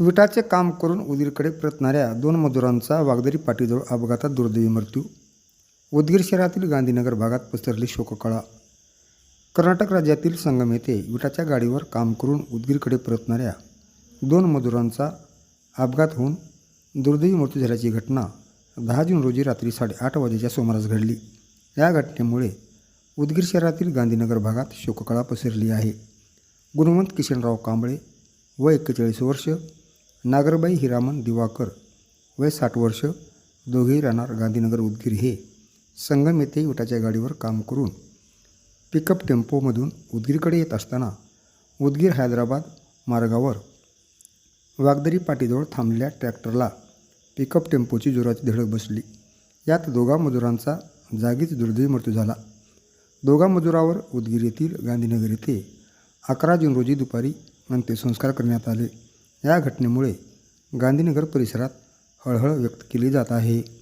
विटाचे काम करून उदगीरकडे परतणाऱ्या दोन मजुरांचा वागदरी पाटीजवळ अपघातात दुर्दैवी मृत्यू. उदगीर शहरातील गांधीनगर भागात पसरली शोककळा. कर्नाटक राज्यातील संगम येथे विटाच्या गाडीवर काम करून उदगीरकडे परतणाऱ्या दोन मजुरांचा अपघात होऊन दुर्दैवी मृत्यू झाल्याची घटना दहा जून रोजी रात्री साडेआठ वाजेच्या सुमारास घडली. या घटनेमुळे उदगीर शहरातील गांधीनगर भागात शोककळा पसरली आहे. गुणवंत किशनराव कांबळे वय एक्केचाळीस वर्ष नागरबाई हिरामन दिवाकर वय साठ वर्ष. दोघेही राहणार गांधीनगर उदगीर. हे संगम येथे विटाच्या गाडीवर काम करून पिकअप टेम्पोमधून उदगीरकडे येत असताना उदगीर हैदराबाद मार्गावर वागदरी पाटीजवळ थांबलेल्या ट्रॅक्टरला पिकअप टेम्पोची जोराची धडक बसली. यात दोघा मजुरांचा जागीच दुर्दैवी मृत्यू झाला. दोघा मजुरावर उदगीर येथील गांधीनगर येथे अकरा जून रोजी दुपारी अंत्यसंस्कार करण्यात आले. या घटनेमुळे गांधीनगर परिसरात हळहळ व्यक्त केली जात आहे.